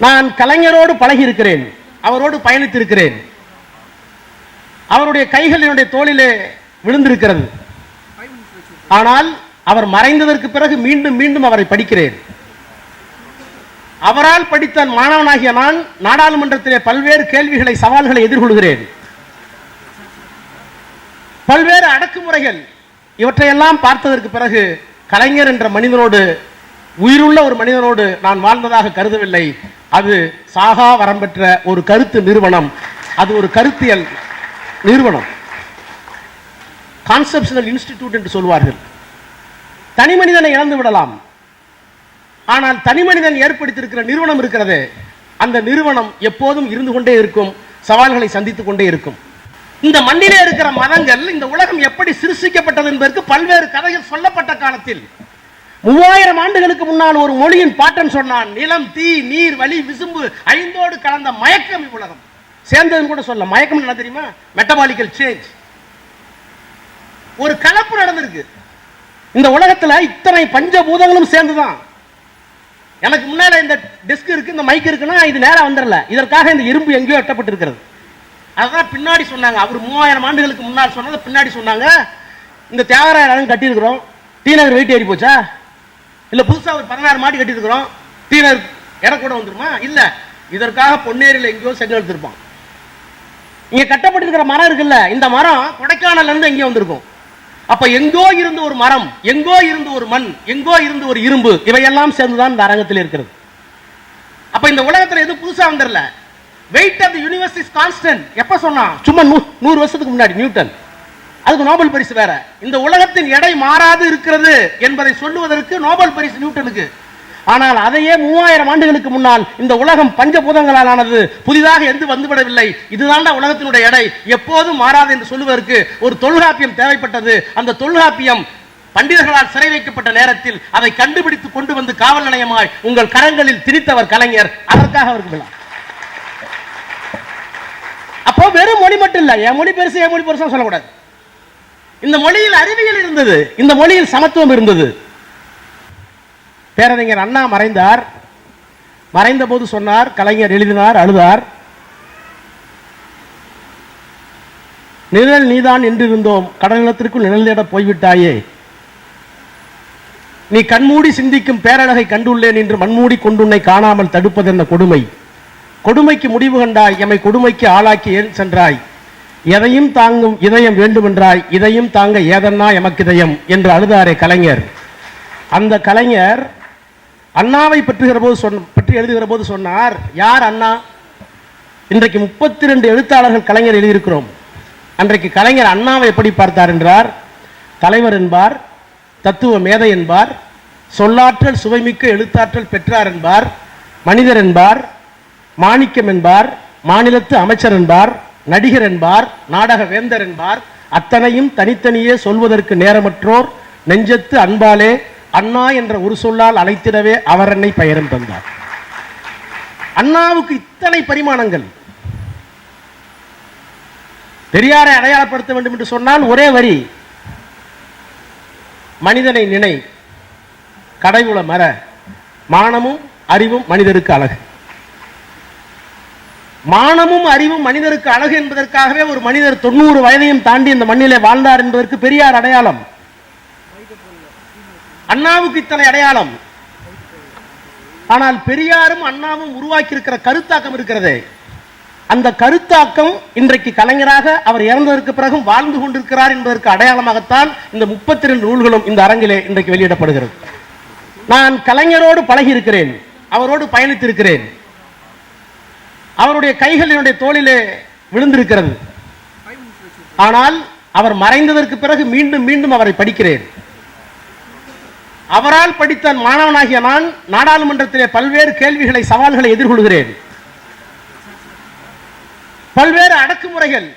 நான் கலைஞரோடு பழகி இருக்கிறேன் அவரோடு பயணித்திருக்கிறேன். அவருடைய கைகள் என்னுடைய தோளிலே விழுந்திருக்கிறது. ஆனால் அவர் மறைந்ததற்கு பிறகு மீண்டும் மீண்டும் அவரை படிக்கிறேன். அவரால் படித்த மாணவனாகிய நான் நாடாளுமன்றத்திலே பல்வேறு கேள்விகளை சவால்களை எதிர்கொள்கிறேன். பல்வேறு அடக்குமுறைகள் இவற்றையெல்லாம் பார்த்ததற்கு பிறகு கலைஞர் என்ற மனிதனோடு உயிருள்ள ஒரு மனிதனோடு நான் வாழ்ந்ததாக கருதவில்லை. அது சாகா வரம் பெற்ற ஒரு கருத்து நிறுவனம். அது ஒரு கருத்தியல் நிறுவனம். கான்செப்ஷனல் இன்ஸ்டிடியூட் என்று சொல்வார்கள். தனி மனிதனை இழந்து விடலாம். ஆனால் தனி மனிதன் ஏற்படுத்தியிருக்கிற நிறுவனம் இருக்கிறது அந்த நிறுவனம் எப்போதும் இருந்து கொண்டே இருக்கும் சவால்களை சந்தித்துக் கொண்டே இருக்கும். இந்த மண்ணிலே இருக்கிற மதங்கள் இந்த உலகம் எப்படி சிருஷ்டிக்கப்பட்டது என்பதற்கு பல்வேறு கதைகள் சொல்லப்பட்ட காலத்தில் மூவாயிரம் ஆண்டுகளுக்கு முன்னால் ஒரு மொழியின் பாட்டன் சொன்னான் நிலம் தீ நீர் வலி விசும்பு ஐந்தோடு கலந்த மயக்கம் இவ்வுலகம். சேர்ந்ததுன்னு கூட சொல்ல மயக்கம் என்ன தெரியுமா? மெட்டபாலிக்கல் சேஞ்ச் ஒரு கலப்பு நடந்திருக்கு. இந்த உலகத்துல இத்தனை பஞ்சபூதங்களும் சேர்ந்துதான். எனக்கு முன்னால இந்த டெஸ்க் இருக்கு இந்த மைக் இருக்குன்னா இது நேரம் வந்துடல. இதற்காக இந்த இரும்பு எங்கேயோ எட்டப்பட்டிருக்கிறது அதான் பின்னாடி சொன்னாங்க. அவர் மூவாயிரம் ஆண்டுகளுக்கு முன்னால் சொன்னதை பின்னாடி சொன்னாங்க. இந்த தியாகராயன் கட்டியிருக்கிறோம். டி நகர் வெயிட் ஏறி போச்சா? இல்ல புதுசா ஒரு பதினாறு மாடி கட்டியிருக்கிறோம். டி இடம் கூட வந்துருமா? இல்ல. இதற்காக பொன்னேரியில் எங்கேயோ செங்கல் எடுத்திருப்பான். இங்க கட்டப்பட்டிருக்கிற மரம் இருக்குல்ல இந்த மரம் கொடைக்கானல்ல இருந்து எங்கேயோ வந்திருக்கும். அப்ப எங்கோ இருந்து ஒரு மரம் எங்கோ இருந்து ஒரு மண் எங்கோ இருந்து ஒரு இரும்பு இவையெல்லாம் சேர்ந்துதான் இந்த அரங்கத்தில் இருக்கிறது. அப்ப இந்த உலகத்துல எதுவும் புதுசா வந்துடல weight of the universe is constant எப்ப சொன்னா சும்மா நூ- நூறு வருஷத்துக்கு முன்னாடி நியூட்டன். அதுக்கு நோபல் பரிசு வேற. இந்த உலகத்தின் எடை மாறாது இருக்கிறது என்பதை சொல்லுவதற்கு நோபல் பரிசு நியூட்டனுக்கு. ஆனால் அதையே மூவாயிரம் ஆண்டுகளுக்கு முன்னால் இந்த உலகம் பஞ்சபூதங்களால் ஆனது புதிதாக எந்த வந்துவிடவில்லை. இதுதான்டா உலகத்தினுடைய எடை. எப்போதும் மாறாது என்று சொல்லுவதற்கு ஒரு தொல்காப்பியம் தேவைப்பட்டது. அந்த தொல்காப்பியம் பண்டிதர்களால் சிறை வைக்கப்பட்ட நேரத்தில் அதை கண்டுபிடித்து கொண்டு வந்து காவல் நிலையமாய் உங்கள் கரங்களில் திணித்தவர் கலைஞர். அதற்காக அவருக்கு விழா. அப்போ வெறும் மொழி மட்டும் இல்லை. என் மொழி பெருசு என் மொழி பெருசா சொல்லக்கூடாது. இந்த மொழியில் அறிவியல் இருந்தது. இந்த மொழியில் சமத்துவம் இருந்தது. பேரறிஞர் அண்ணா மறைந்தார். மறைந்த போது சொன்னார் கலைஞர் எழுதினார் அழுதார். நிழல் நீதான் என்றிருந்தோம் கடலினத்திற்குள் நிழல் தேட போய்விட்டாயே. நீ கண்மூடி சிந்திக்கும் பேரழகை கண்டுள்ளேன் என்று மண்மூடி கொண்டுன்னை காணாமல் தடுப்பது என்ன கொடுமை? கொடுமைக்கு முடிவு கண்டாய் எம்மை கொடுமைக்கு ஆளாக்கி ஏன் சென்றாய்? எதையும் தாங்கும் இதயம் வேண்டுமென்றாய் இதையும் தாங்க ஏதன்னா எமக்கிதயம் என்று அழுதாரே கலைஞர். அந்த கலைஞர் அண்ணாவை பற்றுகிற போது சொன்ன பற்றி எழுதுகிற போது சொன்னார் யார் அண்ணா? இன்றைக்கு முப்பத்தி ரெண்டு எழுத்தாளர்கள் கலைஞர் எழுதியிருக்கிறோம். அன்றைக்கு கலைஞர் அண்ணாவை எப்படி பார்த்தார் என்றார் தலைவர் என்பார் தத்துவ மேதை என்பார் சொல்லாற்றல் சுவைமிக்க எழுத்தாற்றல் பெற்றார் என்பார் மனிதர் என்பார் மாணிக்கம் என்பார் மாநிலத்து அமைச்சர் என்பார் நடிகர் என்பார் நாடக வேந்தர் என்பார் அத்தனையும் தனித்தனியே சொல்வதற்கு நேரமற்றோர் நெஞ்சத்து அன்பாலே அண்ணா என்ற ஒரு சொல்லால் அழைத்திடவே அவர் என்னை பெயரும் தந்தார். அண்ணாவுக்கு இத்தனை பரிமாணங்கள். பெரியாரை அடையாளப்படுத்த வேண்டும் என்று சொன்னால் ஒரே வரி மனிதனை நினை கடைகுல மர மானமும் அறிவும் மனிதருக்கு அழகு. மானமும் அறிவும் மனிதருக்கு அழகு என்பதற்காகவே ஒரு மனிதர் தொண்ணூறு வயதையும் தாண்டி இந்த மண்ணிலே வாழ்ந்தார் என்பதற்கு பெரியார் அடையாளம். அண்ணாவுக்கு இத்தனை அடையாளம். ஆனால் பெரியாரும் அண்ணாவும் உருவாக்கி இருக்கிற கருத்தாக்கம் இருக்கிறது. அந்த கருத்தாக்கம் இன்றைக்கு கலைஞராக அவர் இறந்ததற்கு பிறகும் வாழ்ந்து கொண்டிருக்கிறார் என்பதற்கு அடையாளமாகத்தான் இந்த முப்பத்தி ரெண்டு நூல்களும் இந்த அரங்கிலே இன்றைக்கு வெளியிடப்படுகிறது. நான் கலைஞரோடு பழகி இருக்கிறேன் அவரோடு பயணித்திருக்கிறேன். அவருடைய கைகள் என்னுடைய தோளிலே விழுந்திருக்கிறது. ஆனால் அவர் மறைந்ததற்கு பிறகு மீண்டும் மீண்டும் அவரை படிக்கிறேன். அவரால் படித்த மாணவனாகிய நான் நாடாளுமன்றத்திலே பல்வேறு கேள்விகளை சவால்களை எதிர்கொள்கிறேன். பல்வேறு அடக்குமுறைகள்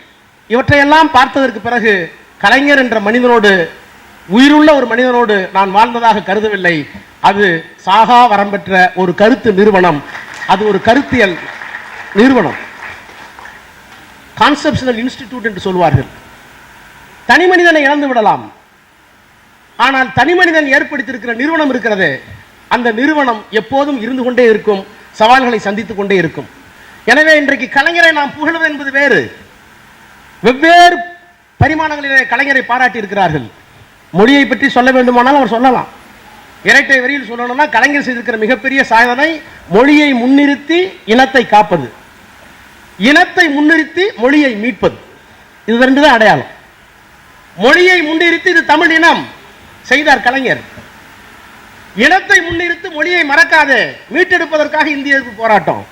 இவற்றையெல்லாம் பார்த்ததற்கு பிறகு கலைஞர் என்ற மனிதனோடு உயிருள்ள ஒரு மனிதனோடு நான் வாழ்ந்ததாக கருதவில்லை. அது சாகா வரம்பெற்ற ஒரு கருத்து நிறுவனம். அது ஒரு கருத்தியல் நிறுவனம். கான்செப்ஷனல் இன்ஸ்டிடியூட் என்று சொல்வார்கள். தனி மனிதனை இழந்து விடலாம். ஆனால் தனி மனிதன் ஏற்படுத்தியிருக்கிற நிறுவனம் இருக்கிறது அந்த நிறுவனம் எப்போதும் இருந்து கொண்டே இருக்கும் சவால்களை சந்தித்துக் கொண்டே இருக்கும். எனவே இன்றைக்கு கலைஞரை நாம் புகழ்வது என்பது வேறு. வெவ்வேறு பரிமாணங்களிலே கலைஞரை பாராட்டி இருக்கிறார்கள். மொழியை பற்றி சொல்ல வேண்டுமானால் அவர் சொல்லலாம். இரட்டை வரியில் சொல்லணும்னா கலைஞர் செய்திருக்கிற மிகப்பெரிய சாதனை மொழியை முன்னிறுத்தி இனத்தை காப்பது. இனத்தை முன்னிறுத்தி மொழியை மீட்பது. இது ரெண்டு தான் அடையாளம். மொழியை முன்னிறுத்தி இது தமிழ் இனம் செய்தார் கலைஞர். இனத்தை முன்னிறுத்து மொழியை மறக்காது மீட்டெடுப்பதற்காக இந்திய போராட்டம்.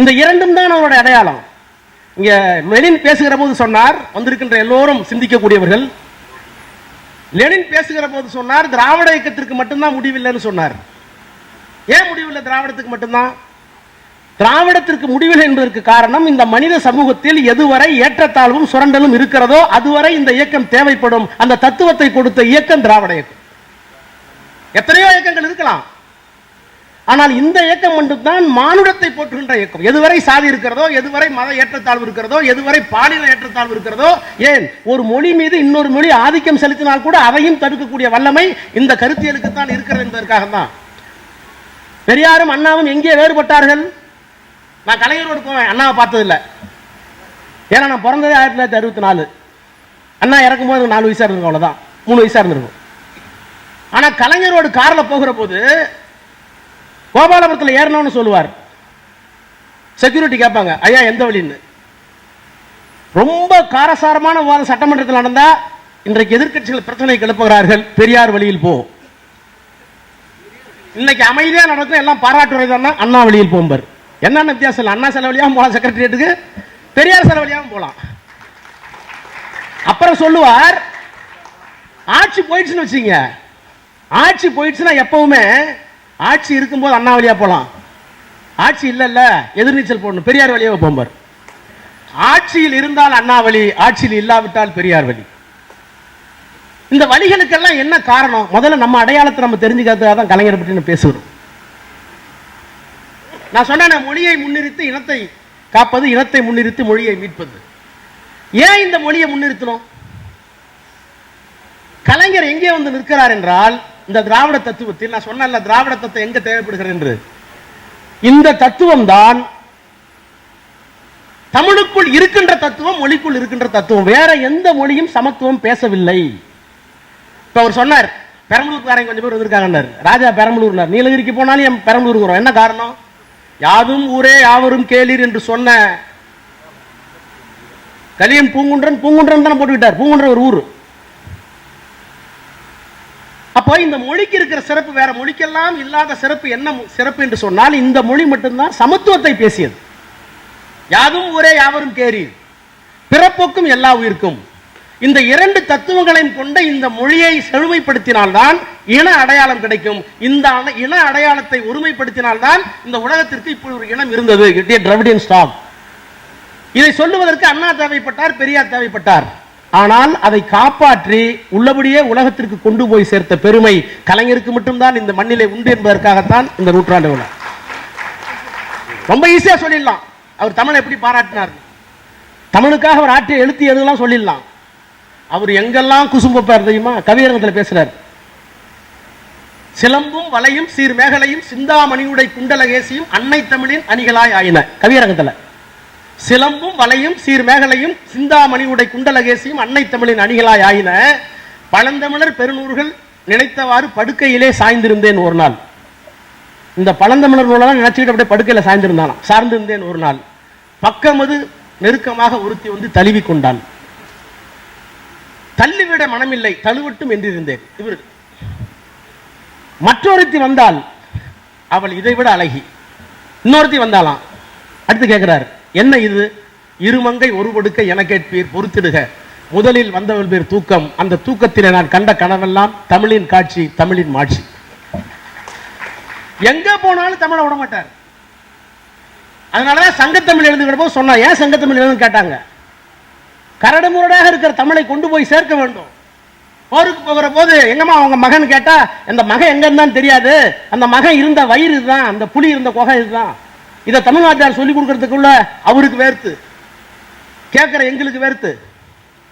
இந்த இரண்டும் தான் அவருடைய அடையாளம். இங்க லெனின் பேசுகிற போது சொன்னார் வந்திருக்கின்ற எல்லோரும் சிந்திக்கக்கூடியவர்கள். லெனின் பேசுகிற போது சொன்னார் திராவிட இயக்கத்திற்கு மட்டும்தான் முடிவில்லைன்னு சொன்னார். ஏன் முடிவில்லை? திராவிடத்துக்கு மட்டும்தான். திராவிடத்திற்கு முடிவில் என்பதற்கு காரணம் இந்த மனித சமூகத்தில் எதுவரை ஏற்றத்தாழ்வும் சுரண்டலும் இருக்கிறதோ அதுவரை இந்த இயக்கம் தேவைப்படும். அந்த தத்துவத்தை கொடுத்த இயக்கம் திராவிட இயக்கம். எத்தனையோ இயக்கங்கள் இருக்கலாம். ஆனால் இந்த இயக்கம் மட்டும்தான் மானுடத்தை போற்றுகின்ற இயக்கம். எதுவரை சாதி இருக்கிறதோ எதுவரை மத ஏற்றத்தாழ்வு இருக்கிறதோ எதுவரை பாலின ஏற்றத்தாழ்வு இருக்கிறதோ ஏன்? ஒரு மொழி மீது இன்னொரு மொழி ஆதிக்கம் செலுத்தினால் கூட அதையும் தடுக்கக்கூடிய வல்லமை இந்த கருத்தியலுக்கு தான் இருக்கிறது என்பதற்காக தான் பெரியாரும் அண்ணாவும் எங்கே வேறுபட்டார்கள்? நான் கலைஞரோடு போவேன். அண்ணாவை பார்த்ததில்ல. ஏன்னா நான் பிறந்ததே ஆயிரத்தி தொள்ளாயிரத்தி அறுபத்தி நாலு. அண்ணா இறக்கும்போது எனக்கு நாலு வயசாக இருந்திருக்கும் அவ்வளோதான் மூணு வயசாக இருந்திருக்கும். ஆனால் கலைஞரோடு காரில் போகிற போது கோபாலபுரத்தில் ஏறணும்னு சொல்லுவார். செக்யூரிட்டி கேட்பாங்க ஐயா எந்த வழின்னு? ரொம்ப காரசாரமான விவாதம் சட்டமன்றத்தில் நடந்தால் இன்றைக்கு எதிர்க்கட்சிகள் பிரச்சனை கிளப்புகிறார்கள். பெரியார் வழியில் போ. இன்னைக்கு அமைதியாக நடக்கும் எல்லாம் பாராட்டுறது அண்ணா வழியில் போம்பர். என்னென்ன வித்தியாசம் இல்லை? அண்ணா செலவழியாகவும் போகலாம் செக்ரட்டரியேட்டுக்கு பெரியார் செலவழியாகவும் போகலாம். அப்புறம் சொல்லுவார் ஆட்சி போயிடுச்சுன்னு வச்சுங்க ஆட்சி போயிடுச்சுன்னா எப்பவுமே ஆட்சி இருக்கும்போது அண்ணா வழியா போகலாம். ஆட்சி இல்லைல்ல எதிர்நீச்சல் போடணும் பெரியார் வழியாக போம்பார் ஆட்சியில் இருந்தால் அண்ணா வழி ஆட்சியில் இல்லாவிட்டால் பெரியார் வழி. இந்த வழிகளுக்கெல்லாம் என்ன காரணம்? முதல்ல நம்ம அடையாளத்தை நம்ம தெரிஞ்சுக்கிறதுக்காக தான் கலைஞரை பற்றி பேசுகிறோம். நான் சொன்ன மொழியை முன்னிறுத்து இனத்தை காப்பது இனத்தை முன்னிறுத்து மொழியை மீட்பது. ஏன் இந்த மொழியை முன்னிறுத்தணும் கலைஞர் எங்கே வந்து நிற்கிறார் என்றால் இந்த திராவிட தத்துவத்தில் நான் சொன்னேன்ல திராவிட தத்துவம் எங்க தேவைப்படுகிறது என்று. இந்த தத்துவம் தான் தமிழுக்குள் இருக்கின்ற தத்துவம் மொழிக்குள் இருக்கின்ற தத்துவம். வேற எந்த மொழியும் சமத்துவம் பேசவில்லை. இப்ப அவர் சொன்னார் பெரம்பலூர்காரங்க கொஞ்சம் பேர் வந்திருக்காங்க ராஜா பெரம்பலூர் நீலகிரிக்கு போனாலும் என் பெரம்பலூருக்கு வரும். என்ன காரணம்? யாதும் ஊரே யாவரும் கேளீர் என்று சொன்ன கலியன் பூங்குன்றன் பூங்குன்றன் தானே போட்டுக்கிட்டார். பூங்குன்றன் ஒரு ஊர். அப்போ இந்த மொழிக்கு இருக்கிற சிறப்பு வேற மொழிக்கெல்லாம் இல்லாத சிறப்பு என்ன சிறப்பு என்று சொன்னால் இந்த மொழி மட்டும்தான் சமத்துவத்தை பேசியது. யாதும் ஊரே யாவரும் கேரி பிறப்புக்கும் எல்லா உயிருக்கும். இந்த இரண்டு தத்துவங்களையும் கொண்ட இந்த மொழியை செழுமைப்படுத்தினால்தான் இன அடையாளம் கிடைக்கும். இந்த இன அடையாளத்தை ஒருமைப்படுத்தினால்தான் இந்த உலகத்திற்கு இப்படி ஒரு இனம் இருந்தது டிராவிடியன் ஸ்டாக் இதை சொல்லுவதற்கு அண்ணா தேவைப்பட்டார் பெரியார் தேவைப்பட்டார். ஆனால் அதை காப்பாற்றி உள்ளபடியே உலகத்திற்கு கொண்டு போய் சேர்த்த பெருமை கலைஞருக்கு மட்டும்தான் இந்த மண்ணிலே உண்டு என்பதற்காகத்தான் இந்த நூற்றாண்டு விழா. ரொம்ப ஈஸியா சொல்லிடலாம். அவர் தமிழை எப்படி பாராட்டினார்? தமிழுக்காக அவர் ஆற்றிய எழுத்து எதுலாம் சொல்லிடலாம்? அவர் எங்கெல்லாம் குசும்பப்பார் தெரியுமா? கவியரங்கத்தில் பேசுறார். சிலம்பும் வலையும் சீர் மேகலையும் சிந்தாமணியுடைய குண்டலகேசியும் அன்னை தமிழின் அணிகளாய் ஆயின கவியரங்கத்தில். சிலம்பும் வலையும் சீர் மேகலையும் சிந்தாமணியுடைய குண்டலகேசியும் அன்னை தமிழின் அணிகளாய் ஆயின. பழந்தமிழர் பெருநூறுகள் நினைத்தவாறு படுக்கையிலே சாய்ந்திருந்தேன் ஒரு நாள். இந்த பழந்தமிழர் நூலெல்லாம் நினைச்சுக்கிட்டு அப்படியே படுக்கையில சாய்ந்திருந்தானாம். சார்ந்திருந்தேன் ஒரு நாள். பக்கமது நெருக்கமாக ஒருத்தி வந்து தழுவி கொண்டான். தள்ளிவிட மனமில்லை தழுவட்டும் என்றிருந்தேன். இவர் மற்றொருத்தி வந்தால் அவள் இதைவிட அழகி. இன்னொருத்தி வந்தாலாம். அடுத்து கேட்கிறார் என்ன இது? இருமங்கை ஒரு கொடுக்க என கேட்பீர் பொறுத்திடுக. முதலில் வந்தவள் பேர் தூக்கம். அந்த தூக்கத்திலே நான் கண்ட கனவெல்லாம் தமிழின் காட்சி தமிழின் மாட்சி. எங்க போனாலும் தமிழை விட மாட்டார். அதனாலதான் சங்கத்தமிழ் எழுதுகிற போது சொன்னா ஏன் சங்கத்தமிழ் எழுதுன்னு கேட்டாங்க? கரடு முரடாக இருக்கிற தமிழை கொண்டு போய் சேர்க்க வேண்டும். போருக்கு போகிற போது எங்கம்மா அவங்க மகன் கேட்டா அந்த மகன் எங்க இருந்தான்னு தெரியாது. அந்த மகன் இருந்த வயிறு இதுதான். அந்த புலி இருந்த குகை இதுதான். இதை தமிழ்நாட்டார் சொல்லி கொடுக்கறதுக்குள்ள அவருக்கு வேர்த்து கேட்கிற எங்களுக்கு வேர்த்து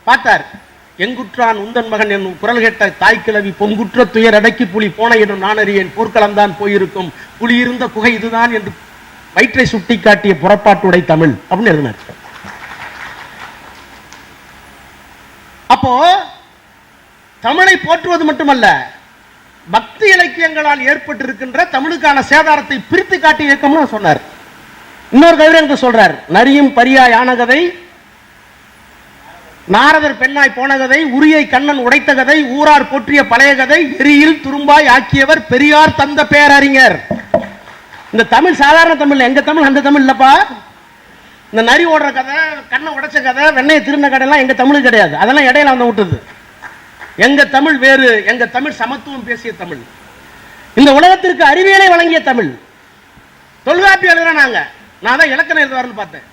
பார்த்தார் எங்குற்றான் உந்தன் மகன் என்னும் குரல் கேட்ட தாய் கிழவி பொங்குற்ற துயர் அடக்கி புலி போன என்று நான் போர்க்களம்தான் போயிருக்கும். புலி இருந்த குகை இதுதான் என்று வயிற்றை சுட்டி காட்டிய புறப்பாட்டுடை தமிழ் அப்படின்னு எழுதினார். அப்போ தமிழை போற்றுவது மட்டுமல்ல பக்தி இலக்கியங்களால் ஏற்பட்டிருக்கின்ற தமிழுக்கான சேதாரத்தை பிரித்து காட்டி இயக்கம்னு சொன்னார். இன்னொரு கவிதை எனக்கு சொல்றார் நரியும் பரியா யானகதை நாரதர் பெண்ணாய் போன கதை உரியை கண்ணன் உடைத்த கதை ஊரார் போற்றிய பழைய கதை எரியில் துரும்பாய் ஆக்கியவர் பெரியார் தந்த பேரறிஞர். இந்த தமிழ் சாதாரண தமிழ் எங்க தமிழ் அந்த தமிழ் இல்லப்பா. இந்த நரி ஓடுற கதை கண்ணை உடைச்ச கதை வெண்ணெய் திருந்த கதையெல்லாம் எங்க தமிழ் கிடையாது. அதெல்லாம் இடையில வந்து விட்டுது எங்க தமிழ் வேறு எங்க தமிழ் சமத்துவம் பேசிய தமிழ். இந்த உலகத்திற்கு அறிவியலை வழங்கிய தமிழ். தொல்காப்பி எழுதுறேன் நாங்க. நான் தான் இலக்கணம் எழுதுவார்னு பார்த்தேன்.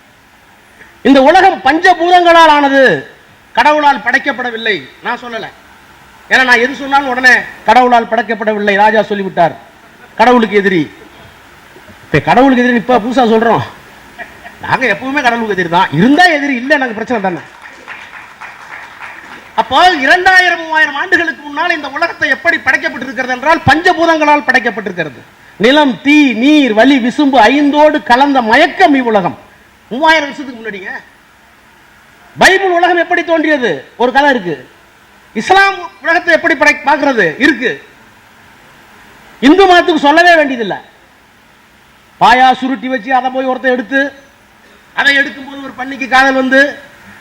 இந்த உலகம் பஞ்சபூதங்களால் ஆனது கடவுளால் படைக்கப்படவில்லை. நான் சொல்லலை. ஏன்னா நான் எது சொன்னாலும் உடனே கடவுளால் படைக்கப்படவில்லை. ராஜா சொல்லிவிட்டார். கடவுளுக்கு எதிரி. இப்போ கடவுளுக்கு எதிரி இப்போ புதுசா சொல்றோம். நாங்க எப்பவுமே கடவுளுக்கு எதிரி தான். இருந்தா எதிரி இல்ல எனக்கு பிரச்சனை தானே. அப்போ இரண்டாயிரம் மூவாயிரம் ஆண்டுகளுக்கு முன்னால் இந்த உலகத்தை எப்படி படைக்கப்பட்டிருக்கிறது என்றால் பஞ்சபூதங்களால் படைக்கப்பட்டிருக்கிறது. நிலம் தீ நீர் வலி விசும்பு ஐந்தோடு கலந்த மயக்கம் இவ்வுலகம். மூவாயிரம் வருஷத்துக்கு முன்னாடிங்க. பைபிள் உலகம் எப்படி தோன்றியது? ஒரு கதை இருக்கு. இஸ்லாம் உலகத்தை எப்படி படை பார்க்கறது? இருக்கு. இந்து மதத்துக்கு சொல்லவே வேண்டியதில்லை. பாயா சுருட்டி வச்சு அதை போய் ஒருத்தன் எடுத்து அதை எடுக்கும்போது ஒரு பண்ணிக்கு காதல் வந்து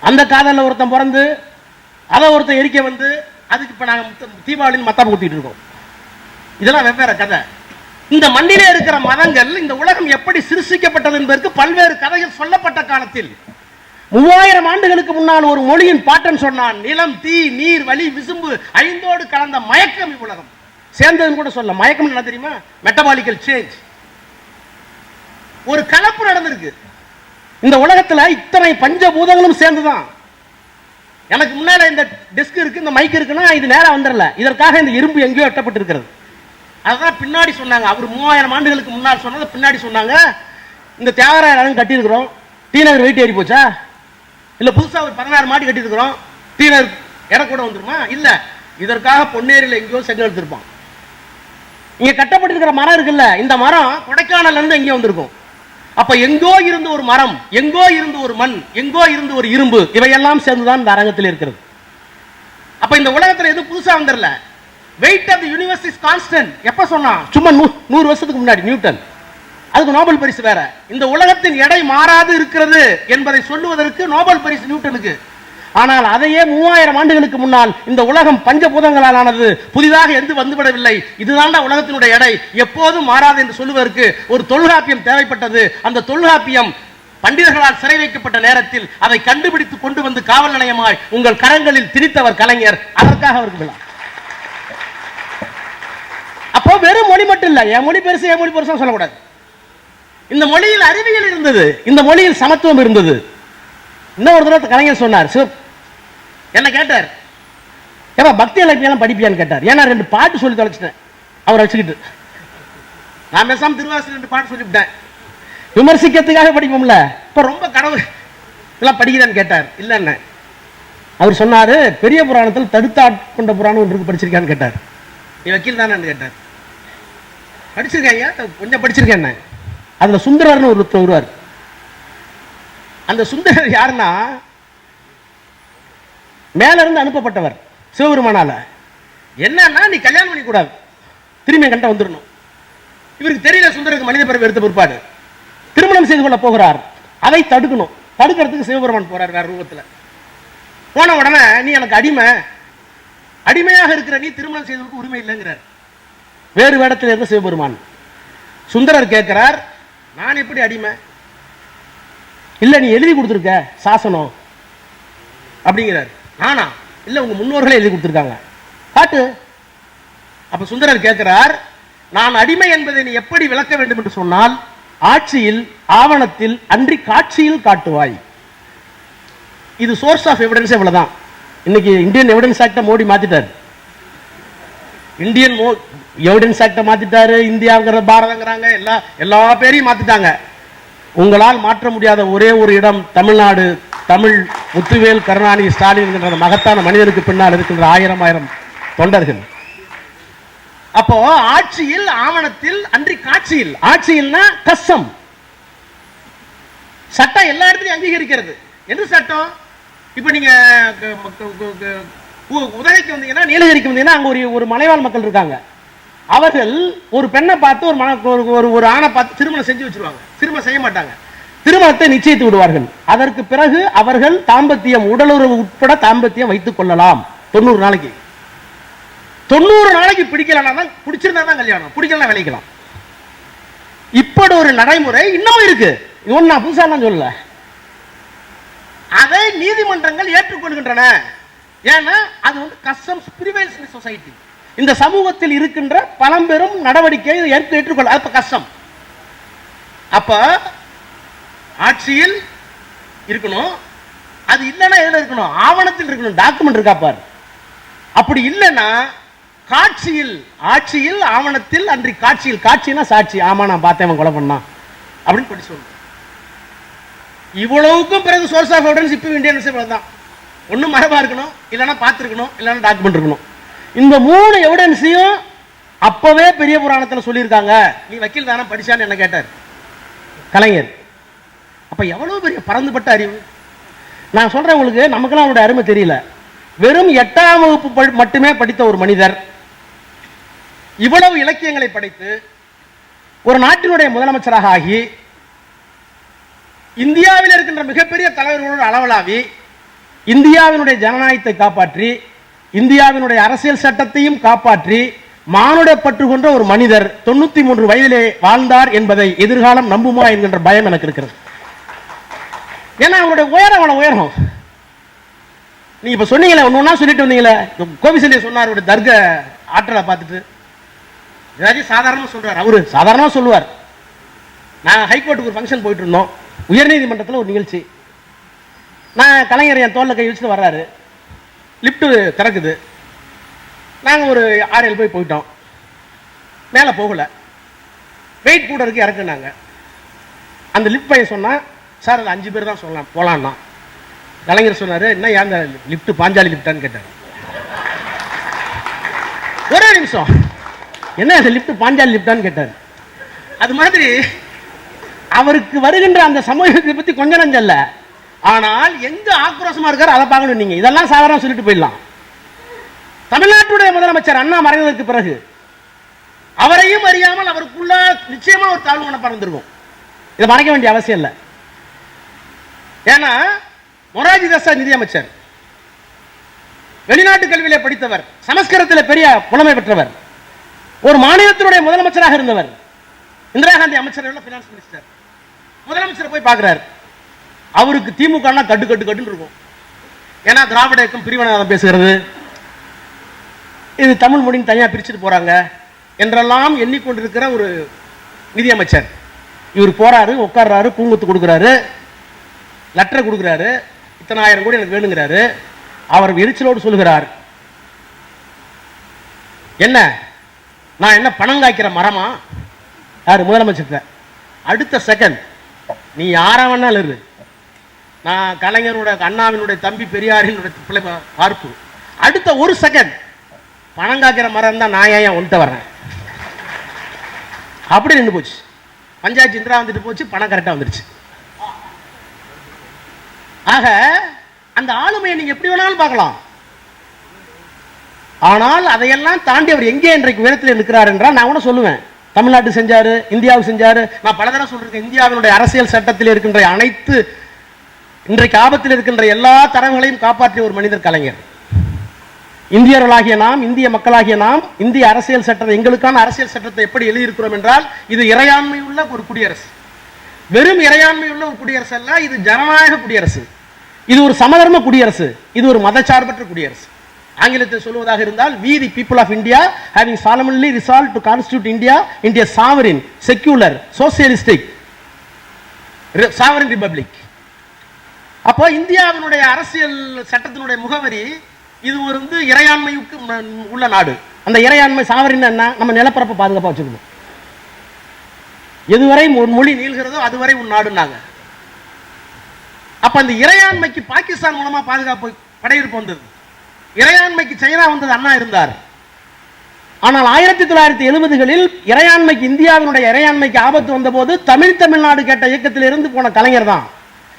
அந்த காதலில் ஒருத்தன் பிறந்து அதை ஒருத்தன் எரிக்க வந்து அதுக்கு இப்போ நாங்கள் தீபாவளின்னு மத்தாப்பு ஊத்திட்டு இருக்கோம். இதெல்லாம் வெவ்வேறு கதை. இந்த மண்ணிலே இருக்கிற மதங்கள் இந்த உலகம் எப்படி சிருஷிக்கப்பட்டது என்பதற்கு பல்வேறு கதைகள் சொல்லப்பட்ட காலத்தில். மூவாயிரம் ஆண்டுகளுக்கு முன்னால் ஒரு மொழியின் பாட்டன் சொன்னான் நிலம் தீ நீர் வலி விசும்பு ஐந்தோடு கலந்த மயக்கம் இவ்வுலகம். சேர்ந்ததுன்னு கூட சொல்ல மயக்கம் என்ன தெரியுமா? மெட்டபாலிக்கல் சேஞ்ச் ஒரு கலப்பு நடந்திருக்கு. இந்த உலகத்துல இத்தனை பஞ்சபூதங்களும் சேர்ந்துதான். எனக்கு முன்னால இந்த டெஸ்க் இருக்கு இந்த மைக் இருக்குன்னா இது நேரம் வந்துடல. இதற்காக இந்த இரும்பு எங்கேயோ எட்டப்பட்டிருக்கிறது அதான் பின்னாடி சொன்னாங்க. அவர் மூவாயிரம் ஆண்டுகளுக்கு முன்னால் சொன்னதை பின்னாடி சொன்னாங்க. இந்த தியாகராய கட்டியிருக்கிறோம். டி நகர் வெயிட் ஏறி போச்சா? இல்லை புதுசாக ஒரு பதினாறு மாடி கட்டியிருக்கிறோம். டி நகர் இட கூட வந்துருமா? இல்லை. இதற்காக பொன்னேரியில் எங்கேயோ செங்கல் எடுத்திருப்பான். இங்கே கட்டப்பட்டிருக்கிற மரம் இருக்குல்ல இந்த மரம் கொடைக்கானல்லேருந்து எங்கேயோ வந்திருக்கும். அப்ப எங்கோ இருந்து ஒரு மரம் எங்கோ இருந்து ஒரு மண் எங்கோ இருந்து ஒரு இரும்பு இவையெல்லாம் சேர்ந்துதான் இந்த அரங்கத்தில் இருக்கிறது. அப்ப இந்த உலகத்துல எதுவும் புதுசா வந்துடல? Weight of the universe is constant எப்ப சொன்னா? சும்மா நூ- நூறு வருஷத்துக்கு முன்னாடி நியூட்டன். அதுக்கு நோபல் பரிசு வேற. இந்த உலகத்தின் எடை மாறாது இருக்கிறது என்பதை சொல்லுவதற்கு நோபல் பரிசு நியூட்டனுக்கு. ஆனால் அதையே மூவாயிரம் ஆண்டுகளுக்கு முன்னால் இந்த உலகம் பஞ்சபூதங்களால் ஆனது புதிதாக எந்த வந்துவிடவில்லை. இதுதான்டா உலகத்தினுடைய எடை. எப்போதும் மாறாது என்று சொல்லுவதற்கு ஒரு தொல்காப்பியம் தேவைப்பட்டது. அந்த தொல்காப்பியம் பண்டிதர்களால் சிறை வைக்கப்பட்ட நேரத்தில் அதை கண்டுபிடித்து கொண்டு வந்து காவல் நிலையமாய் உங்கள் கரங்களில் திணித்தவர் கலைஞர். அதற்காக அவருக்கு விழா. அப்போ வெறும் மொழி மட்டும் இல்ல. என் மொழி பெருசு என் மொழி பெருசு சொல்லக்கூடாது. இந்த மொழியில் அறிவியல் இருந்தது. இந்த மொழியில் சமத்துவம் இருந்தது. இன்னொரு தடவை கலைஞர் சொன்னார் என்ன கேட்டார்? ஏப்பா பக்தி இலக்கியம் படிப்பியான்னு கேட்டார். ஏன்னா ரெண்டு பாட்டு சொல்லி தொலைச்சிட்டேன். அவரை வச்சுக்கிட்டு. நான் பேசாம திருவாசல் ரெண்டு பாட்டு சொல்லிவிட்டேன். விமர்சிக்கிறதுக்காக படிப்போம்ல. இப்போ ரொம்ப கடவுள் இதெல்லாம் படிக்கிறான்னு கேட்டார். இல்லைன்னு அவர் சொன்னார் பெரிய புராணத்தில் தடுத்தாட்கொண்ட புராணம் ஒன்று இருக்கு படிச்சிருக்கான்னு கேட்டார். நீ வக்கீல் தானேன்னு கேட்டார். படிச்சிருக்கேன் ஐயா? கொஞ்சம் படிச்சிருக்கேன் என்ன அதுல சுந்தரர்னு ஒருத்தர் வருவார். அந்த சுந்தரர் யாருன்னா மேல இருந்து அனுப்பப்பட்டவர் சிவபெருமானால. என்னன்னா நீ கல்யாணம் பண்ணிக்கூடாது. திரும்பி கண்ட வந்துடணும் இவருக்கு தெரியல சுந்தருக்கு மனித பிறப்பு எடுத்த பிற்பாடு. திருமணம் செய்து கொள்ள போகிறார். அதை தடுக்கணும். தடுக்கிறதுக்கு சிவபெருமான் போறார் வேற ரூபத்துல. போன உடனே நீ எனக்கு அடிமை. அடிமையாக இருக்கிற நீ திருமணம் செய்வதற்கு உரிமை இல்லைங்கிறார். வேறு வேடத்தில் இருந்த சிவபெருமான். சுந்தரர் கேட்கிறார் நான் எப்படி அடிமை? இல்லை நீ எழுதி கொடுத்துருக்க சாசனம். அப்படிங்கிறார். நானா? இல்லை உங்கள் முன்னோர்களே எழுதி கொடுத்துருக்காங்க. காட்டு. அப்போ சுந்தரர் கேட்கிறார் நான் அடிமை என்பதை நீ எப்படி விளக்க வேண்டும் என்று சொன்னால் ஆட்சியில் ஆவணத்தில் அன்றி காட்சியில் காட்டுவாய். இது சோர்ஸ் ஆஃப் எவிடன்ஸ் இவ்வளவுதான். இன்னைக்கு இந்தியன் எவிடன்ஸ் ஆக்டை மோடி மாத்திட்டார். இந்தியன் எவிடன்ஸ் ஆக்டை மாத்திட்டாரு இந்தியாங்கிற பாரதங்கிறாங்க எல்லா எல்லா பேரையும் மாத்திட்டாங்க. உங்களால் மாற்ற முடியாத ஒரே ஒரு இடம் தமிழ்நாடு தமிழ் முத்துவேல் கருணாநிதி ஸ்டாலின் என்ற மகத்தான மனிதருக்கு பின்னால் இருக்கின்ற ஆயிரம் ஆயிரம் தொண்டர்கள். அப்போ ஆட்சியில் ஆவணத்தில் அன்றி காட்சியில் ஆட்சியில்னா கசம் சட்டம் எல்லா இடத்துலையும் அங்கீகரிக்கிறது. என்ன சட்டம்? இப்போ நீங்க உ- உதகைக்கு வந்தீங்கன்னா நீலகிரிக்கு வந்தீங்கன்னா அங்க ஒரு ஒரு மலைவாழ் மக்கள் இருக்காங்க. அவர்கள் ஒரு பெண்ணை பார்த்து ஒரு மன ஒரு ஒரு ஒரு ஆணை பார்த்து திருமணம் செஞ்சு வச்சிருவாங்க. திருமணம் செய்ய மாட்டாங்க. திருமணத்தை நிச்சயித்து விடுவார்கள். அதற்கு பிறகு அவர்கள் தாம்பத்தியம் உடலுறவு உட்பட தாம்பத்தியம் வைத்துக் கொள்ளலாம். தொண்ணூறு நாளைக்கு. தொண்ணூறு நாளைக்கு பிடிக்கலன்னா தான் பிடிச்சிருந்தா தான் கல்யாணம் பிடிக்கலாம் விளைக்கலாம். இப்படி ஒரு நடைமுறை இன்னமும் இருக்கு. இது ஒண்ணு நான் புதுசா நான் சொல்லல. அதை நீதிமன்றங்கள் ஏற்றுக்கொள்கின்றன. ஏன்னா அது வந்து கஸ்டம்ஸ் பிரிவைல்ஸ் சொசைட்டி இந்த சமூகத்தில் இருக்கின்ற பழம்பெரும் நடவடிக்கை ஏற்று ஏற்றுக்கொள்ள அப்ப கஷ்டம் அப்ப ஆட்சியில் இருக்கணும். அது இல்லைன்னா எதில் இருக்கணும்? ஆவணத்தில் இருக்கணும். டாக்குமெண்ட் இருக்கா பார். அப்படி இல்லைன்னா காட்சியில் ஆட்சியில் ஆவணத்தில் அன்றி காட்சியில் காட்சினா சாட்சி. ஆமா நான் பார்த்தேன் கொலை பண்ணான். அப்படின்னு சொல்லி சொல்லணும் இவ்வளவுக்கும் பிறகு சோர்ஸ் ஆஃப் எவிடன்ஸ் இப்போ இந்தியன் தான். ஒன்றும் மரபாக இருக்கணும் இல்லைன்னா பார்த்துருக்கணும் இல்லைன்னா டாக்குமெண்ட் இருக்கணும். இந்த மூணு எவிடன்ஸையும் அப்போவே பெரிய புராணத்தில் சொல்லியிருக்காங்க. நீ வக்கீல் தானே படிச்சான்னு என்ன கேட்டார்? கலைஞர். அப்ப எவ்வளவு பெரிய பறந்துபட்ட அறிவு? நான் சொல்கிறேன் உங்களுக்கு நமக்குலாம் அவருடைய அருமை தெரியல. வெறும் எட்டாம் வகுப்பு படி- மட்டுமே படித்த ஒரு மனிதர். இவ்வளவு இலக்கியங்களை படைத்து ஒரு நாட்டினுடைய முதலமைச்சராக ஆகி இந்தியாவில் இருக்கின்ற மிகப்பெரிய தலைவர்களோடு அளவலாவி இந்தியாவினுடைய ஜனநாயகத்தை காப்பாற்றி இந்தியாவினுடைய அரசியல் சட்டத்தையும் காப்பாற்றி மானுடப்பற்று கொண்ட ஒரு மனிதர் தொண்ணூத்தி மூன்று வயதிலே வாழ்ந்தார் என்பதை எதிர்காலம் நம்புமா என்கின்ற பயம் எனக்கு இருக்கிறது. ஏன்னா அவனுடைய உயரம் அவனை உயரம். நீங்க இப்ப சொன்னீங்களே ஒண்ணு ஒன்றா சொல்லிட்டு வந்தீங்களே. கோவிசல்ய சொன்னார் அவருடைய ஆற்றலை பார்த்துட்டு. ஏதாச்சும் சாதாரணமாக சொல்றார் அவரு சாதாரணமாக சொல்லுவார். நான் ஹைகோர்ட்டுக்கு ஒரு ஃபங்க்ஷன் போயிட்டு இருந்தோம். உயர்நீதிமன்றத்தில் ஒரு நிகழ்ச்சி. நான் கலைஞர் என் தோலில் கை வச்சுட்டு வர்றாரு. லிஃப்ட்டு திறக்குது. நாங்கள் ஒரு ஆறு ஏழு போய் போயிட்டோம். மேலே போகலை. வெயிட் கூட இருக்கு இறக்குனாங்க. அந்த லிஃப்ட் பையன் சொன்னால் சார் அது அஞ்சு பேர் தான் சொல்லலாம். போகலான்னா கலைஞர் சொன்னாரு என்ன ஏன் அந்த லிஃப்ட் பாஞ்சாலி லிஃப்டான்னு கேட்டார். ஒரே நிமிஷம். என்ன அந்த லிஃப்ட் பாஞ்சாலி லிஃப்டான்னு கேட்டார். அது மாதிரி அவருக்கு வருகின்ற அந்த சமூகத்தை பத்தி கொஞ்சம் நஞ்சம் இல்லை ஆனால் எங்க ஆக்ரோஷமா இருக்காரு அதை பார்க்கணும் நீங்க. இதெல்லாம் சாதாரண சொல்லிட்டு போயிடலாம். தமிழ்நாட்டுடைய முதலமைச்சர் அண்ணா மறைந்ததற்கு பிறகு அவரையும் அறியாமல் அவருக்குள்ள நிச்சயமா ஒரு தாழ்வு மனப்பாடம் இருந்திருக்கும் இதை மறைக்க வேண்டிய அவசியம் இல்லை. ஏன்னா மொராஜி தேசாய் நிதியமைச்சர். வெளிநாட்டு கல்வியிலே படித்தவர் சமஸ்கிருதத்தில் பெரிய புலமை பெற்றவர் ஒரு மாநிலத்தினுடைய முதலமைச்சராக இருந்தவர் இந்திரா காந்தி அமைச்சர் பினான்ஸ் மினிஸ்டர் முதலமைச்சர் போய் பார்க்கிறார். அவருக்கு திமுக கட்டு கட்டு கட்டுன்னு இருக்கும். ஏன்னா திராவிட இயக்கம் பிரிவினவாதம் பேசுகிறது. இது தமிழ் மொழின்னு தனியா பிரிச்சுட்டு போறாங்க என்றெல்லாம் எண்ணிக்கொண்டிருக்கிற ஒரு நிதியமைச்சர். இவர் போறாரு உட்கார்றாரு பூங்குத்து கொடுக்குறாரு. லெட்டர் கொடுக்குறாரு. இத்தனை ஆயிரம் கோடி எனக்கு வேணுங்கிறாரு. அவர் எரிச்சலோடு சொல்லுகிறார். என்ன? நான் என்ன பணம் காய்க்கிற மரமா? யார்? முதலமைச்சர் அடுத்த செகண்ட் நீ யாரா வேணாலும் இரு. நான் கலைஞரோட அண்ணாவினுடைய தம்பி பெரியாரினுடைய பிள்ளை பார்ப்பு. அடுத்த ஒரு செகண்ட் பணம் காக்கிற மரம் தான் நான் ஏன் ஒன்ட்ட வர்றேன்? அப்படி நின்று போச்சு. பஞ்சாயத்து இந்திரா வந்துட்டு போச்சு பணம் கரெக்டா வந்துருச்சு. ஆக அந்த ஆளுமையை நீங்க எப்படி வேணாலும் பார்க்கலாம். ஆனால் அதையெல்லாம் தாண்டி அவர் எங்கே இன்றைக்கு உயரத்தில் இருக்கிறார் என்றால் நான் கூட சொல்லுவேன். தமிழ்நாட்டு செஞ்சாரு இந்தியாவுக்கு செஞ்சாரு நான் பல தடவை இந்தியாவினுடைய அரசியல் சட்டத்தில் இருக்கின்ற அனைத்து இன்றைக்கு ஆபத்தில் இருக்கின்ற எல்லா தரங்களையும் காப்பாற்றிய ஒரு மனிதர் கலைஞர். இந்தியர்களாகிய நாம் இந்திய மக்களாகிய நாம் இந்திய அரசியல் சட்டத்தை எங்களுக்கான அரசியல் சட்டத்தை எப்படி எழுதியிருக்கிறோம் என்றால் இது இறையாண்மை உள்ள ஒரு குடியரசு. வெறும் இறையாண்மை உள்ள ஒரு குடியரசு அல்ல இது ஜனநாயக குடியரசு. இது ஒரு சமதர்ம குடியரசு. இது ஒரு மதச்சார்பற்ற குடியரசு. ஆங்கிலத்தில் சொல்வதாக இருந்தால் we the people of India having solemnly resolve to constitute India இந்திய sovereign secular socialistic sovereign republic அப்போ இந்தியாவினுடைய அரசியல் சட்டத்தினுடைய முகவரி இது ஒரு வந்து இறையாண்மைக்கு உள்ள நாடு. அந்த இறையாண்மை சாவரின் என்ன? நம்ம நிலப்பரப்பை பாதுகாப்பாக வச்சுக்கணும். எதுவரை உன் மொழி நீள்கிறதோ அதுவரை உன் நாடுன்னாங்க அப்ப அந்த இறையாண்மைக்கு பாகிஸ்தான் மூலமா பாதுகாப்பு படையெடுப்பு வந்தது. இறையாண்மைக்கு சைனா வந்தது அண்ணா இருந்தார். ஆனால் ஆயிரத்தி தொள்ளாயிரத்தி எழுபதுகளில் இறையாண்மைக்கு இந்தியாவினுடைய இறையாண்மைக்கு ஆபத்து வந்தபோது தமிழ் தமிழ்நாடு கேட்ட இயக்கத்தில் இருந்து போன கலைஞர் தான்.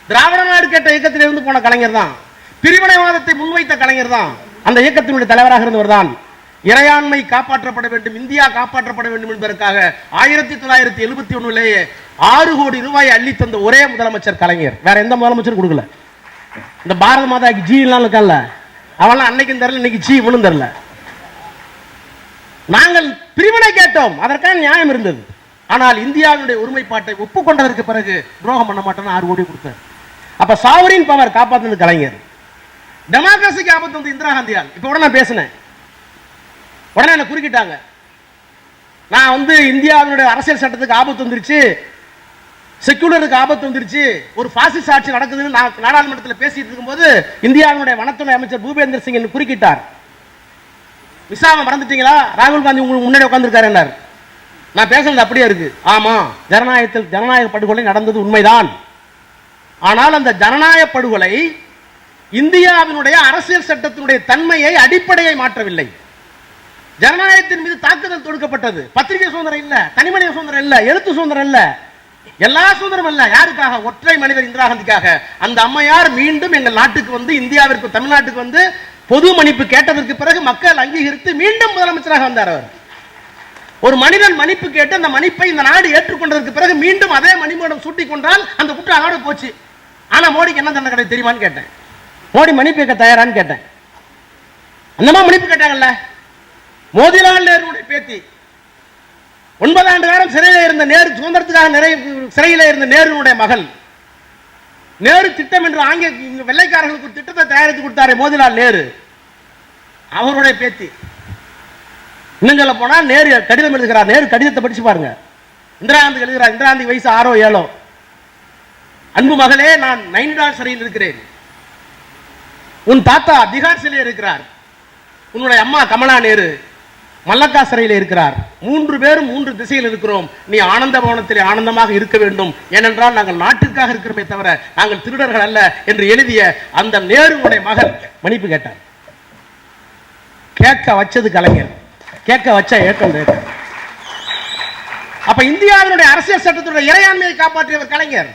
திராவிட நாடு கேட்ட இயக்கத்திலிருந்து போன கலைஞர் தான். பிரிவினைவாதத்தை முன்வைத்த கலைஞர் தான். அந்த இயக்கத்தினுடைய தலைவராக இருந்தவர் தான். இறையாண்மை காப்பாற்றப்பட வேண்டும் இந்தியா காப்பாற்றப்பட வேண்டும் என்பதற்காக ஆயிரத்தி தொள்ளாயிரத்தி எழுபத்தி ஒண்ணுலேயே ஆறு கோடி ரூபாய் அள்ளி தந்த ஒரே முதலமைச்சர் கலைஞர். வேற எந்த முதலமைச்சரும் கொடுக்கல. இந்த பாரத மாதாக்கு ஜி எல்லாம் இருக்கல அவெல்லாம் அன்னைக்கும் தெரியல இன்னைக்கு ஜி இவனும் தெரியல. நாங்கள் பிரிவினை கேட்டோம் அதற்கான நியாயம் இருந்தது. ஆனால் இந்தியாவினுடைய ஒருமைப்பாட்டை ஒப்புக்கொண்டதற்கு பிறகு துரோகம் பண்ண மாட்டோம்னு ஆறு கோடி கொடுத்தார். அப்ப சாவரின் பவர் காப்பாத்தினது கலைஞர். டெமோக்ரஸிக்கு ஆபத்து வந்து இந்திரா காந்தியால். இப்ப கூட நான் பேசினேன். உடனே என்ன குறுக்கிட்டாங்க. நான் வந்து இந்தியாவினுடைய அரசியல் சட்டத்துக்கு ஆபத்து வந்துருச்சு. செக்குலருக்கு ஆபத்து வந்துருச்சு. ஒரு பாசிஸ்ட் ஆட்சி நடக்குதுன்னு நான் நாடாளுமன்றத்தில் பேசிட்டு இருக்கும்போது இந்தியாவினுடைய வனத்துறை அமைச்சர் பூபேந்தர் சிங் என்ன குறுக்கிட்டார். விசாம மறந்துட்டீங்களா? ராகுல் காந்தி உங்களுக்கு முன்னாடி உட்காந்துருக்காரு நான் பேசுறது அப்படியே இருக்கு. ஆமா ஜனநாயகத்தில் ஜனநாயக படுகொலை நடந்தது உண்மைதான். ஆனால் அந்த ஜனநாயக படுகொலை இந்தியாவினுடைய அரசியல் சட்டத்தினுடைய தன்மையை அடிப்படையை மாற்றவில்லை. ஜனநாயகத்தின் மீது தாக்குதல் தொடுக்கப்பட்டது. பத்திரிகை சுதந்திரம் இல்ல தனிமனித சுதந்திரம் இல்ல எழுத்து சுதந்திரம் இல்ல. எல்லா சுதந்திரம் இல்ல. யாருக்காக? ஒற்றை மனிதர் இந்திரா காந்திக்காக. அந்த அம்மையார் மீண்டும் எங்கள் நாட்டுக்கு வந்து இந்தியாவிற்கு தமிழ்நாட்டுக்கு வந்து பொது மன்னிப்பு கேட்டதற்கு பிறகு மக்கள் அங்கீகரித்து மீண்டும் முதலமைச்சராக வந்தார் அவர். ஒரு மனிதன் மன்னிப்பு கேட்டு அந்த மன்னிப்பை இந்த நாடு ஏற்றுக்கொண்டதற்கு பிறகு மீண்டும் அதே மணிமூடம் சூட்டிக் கொண்டால் அந்த குற்றம் அதோட போச்சு. ஆனா மோடிக்கு என்ன தண்டனை கிடையாது தெரியுமான்னு கேட்டேன். மோடி மன்னிப்பு கேட்க தயாரான்னு கேட்டேன். அந்தமா மன்னிப்பு கேட்டாங்கல்ல? மோதிலால் நேருடைய பேத்தி. ஒன்பது ஆண்டு காலம் சிறையில் இருந்த நேரு சுதந்திரத்துக்காக நிறைய சிறையில் இருந்த நேருடைய மகள். நேரு திட்டம் என்று ஆங்கில வெள்ளைக்காரர்களுக்கு ஒரு திட்டத்தை தயாரித்து கொடுத்தாரு மோதிலால் நேரு. அவருடைய பேத்தி. இன்னும் சொல்ல போனால் நேரு கடிதம் எழுதுகிறார். நேரு கடிதத்தை படிச்சு பாருங்க. இந்திரா காந்தி எழுதுகிறார். இந்திரா காந்தி வயசு ஆறோ ஏழோ. அன்பு மகளே நான் நைனிடால் சிறையில் இருக்கிறேன். உன் தாத்தா திகார் சிறையில் இருக்கிறார். உன்னுடைய அம்மா கமலா நேரு. மல்லக்கா சிறையில் இருக்கிறார். மூன்று பேரும் மூன்று திசையில் இருக்கிறோம். நீ ஆனந்த பவனத்தில் ஆனந்தமாக இருக்க வேண்டும். ஏனென்றால் நாங்கள் நாட்டிற்காக இருக்கிறோமே தவிர நாங்கள் திருடர்கள் அல்ல என்று எழுதிய அந்த நேருடைய மகன் மன்னிப்பு கேட்டார். கேட்க வச்சது கலைஞர். கேட்க வச்ச ஏக்கம் அப்ப இந்தியாவினுடைய அரசியல் சட்டத்துடைய இறையாண்மையை காப்பாற்றியவர் கலைஞர்.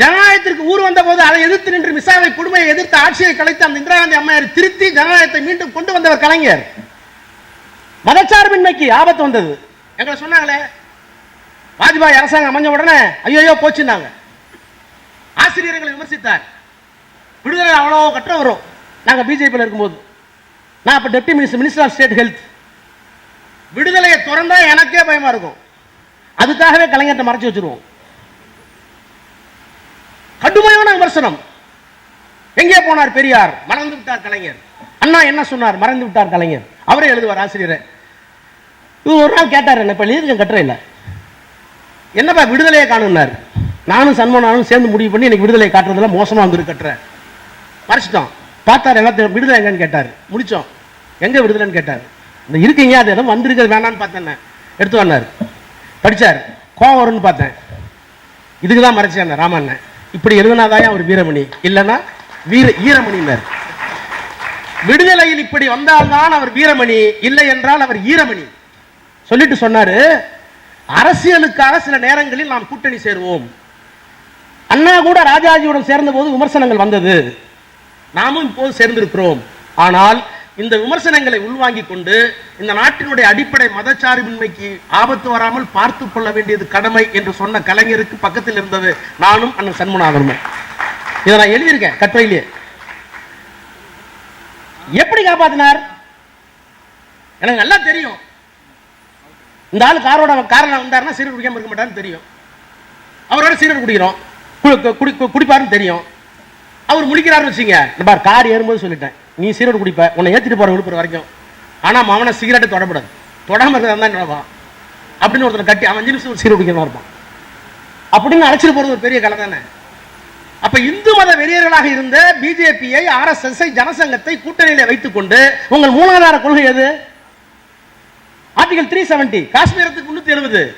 ஜனநாயகத்திற்கு ஊர் வந்த போது அதை எதிர்த்து நின்று மிசாவை கொடுமையை எதிர்த்து ஆட்சியை கலைத்து அந்த இந்திரா காந்தி அம்மையார் திருத்தி ஜனநாயகத்தை மீண்டும் கொண்டு வந்தவர் கலைஞர். மதச்சார்பின்மைக்கு ஆபத்து வந்தது. எங்களை சொன்னாங்களே வாஜ்பாய் அரசாங்கம் அமைஞ்ச உடனே ஐயோ போச்சுன்னாங்க. ஆசிரியர்களை விமர்சித்தார். விடுதலை அவ்வளோ கட்டம் வரும். நாங்கள் பிஜேபியில் இருக்கும்போது. நான் அப்போ deputy minister minister of state health. விடுதலையை திறந்தா எனக்கே பயமா இருக்கும். அதுக்காகவே கலைஞர்கிட்ட மறைச்சு வச்சிருவோம். கடுமையான விமர்சனம். எங்கே போனார் பெரியார்? மறந்து விட்டார் கலைஞர். அண்ணா என்ன சொன்னார்? மறந்து விட்டார் கலைஞர். அவரே எழுதுவார் ஆசிரியர். இவர் ஒரு நாள் கேட்டார் என்ன இப்ப எழுதிருக்கேன் கட்டுற இல்ல என்னப்பா விடுதலையை காணும்னார். நானும் சன்மானும் சேர்ந்து முடிவு பண்ணி எனக்கு விடுதலையை காட்டுறதுல மோசமா வந்து கட்டுறேன் மறைச்சிட்டோம். பார்த்தார் எல்லாத்தையும் விடுதலை எங்கன்னு கேட்டார். முடிச்சோம். எங்கே விடுதலைன்னு கேட்டார்? இந்த இருக்கீங்க அது இடம் வந்திருக்கிறது வேணான்னு பார்த்தேன் எடுத்து வந்தார். படித்தார் கோவம் வரும்னு பார்த்தேன். இதுக்கு தான் மறைச்சேன் ராமண்ணன் இப்படி எழுதுனாதான் அவர் வீரமணி. இல்லைன்னா வீர ஈரமணினார் விடுதலையில் இப்படி வந்தால்தான் அவர் வீரமணி இல்லை என்றால் அவர் ஈரமணி. சொல்லிட்டு சொன்னாரு அரசியலுக்காக சில நேரங்களில் நாம் கூட்டணி சேருவோம். அண்ணா கூட ராஜாஜியுடன் சேர்ந்த போது விமர்சனங்கள் வந்தது. நாமும் இப்போது சேர்ந்திருக்கிறோம். ஆனால் இந்த விமர்சனங்களை உள்வாங்கிக் கொண்டு இந்த நாட்டினுடைய அடிப்படை மதச்சார்பின்மைக்கு ஆபத்து வராமல் பார்த்து கொள்ள வேண்டியது கடமை என்று சொன்ன கலைஞருக்கு பக்கத்தில் இருந்தது நானும் அண்ணன் சண்முனாகரமும் இதை நான் எழுதியிருக்கேன் கட்டுரையிலேயே எப்படி காப்பாத்தினார்? எனக்கு நல்லா தெரியும். இந்த ஆள் காரோட காரில் வந்தாருன்னா சீரட் குடிக்காம இருக்க மாட்டான்னு தெரியும். அவரோட சீரட் குடிக்கிறோம். குடி கு- குடிப்பாருன்னு தெரியும். அவர் முழிக்கிறாருன்னு வச்சுங்க இந்த பார் கார் ஏறும்போது சொல்லிட்டேன். நீ சீரட் குடிப்ப உன்னை ஏற்றிட்டு போற விழுப்புரம் வரைக்கும். ஆனா அவனை சிகரெட்டை தொடப்படாது தொடாம இருக்கிறதா தான் நினைப்பான் அப்படின்னு ஒருத்தனை கட்டி அவன் அஞ்சு நிமிஷம் ஒரு சீரட் குடிக்கிறவன் இருப்பான். அப்படின்னு அழைச்சிட்டு போறது ஒரு பெரிய கலை தானே? அப்ப இந்து மத வெறியர்களாக இருந்த பிஜேபியை ஆர்எஸ்எஸ் ஜனசங்கத்தை கூட்டணியில வைத்துக் கொண்டு உங்கள் மூலாதார கொள்கை எது? ஆர்டிகல் த்ரீ செவன்டி காஷ்மீரத்துக்கு முன்னூத்தி எழுபது.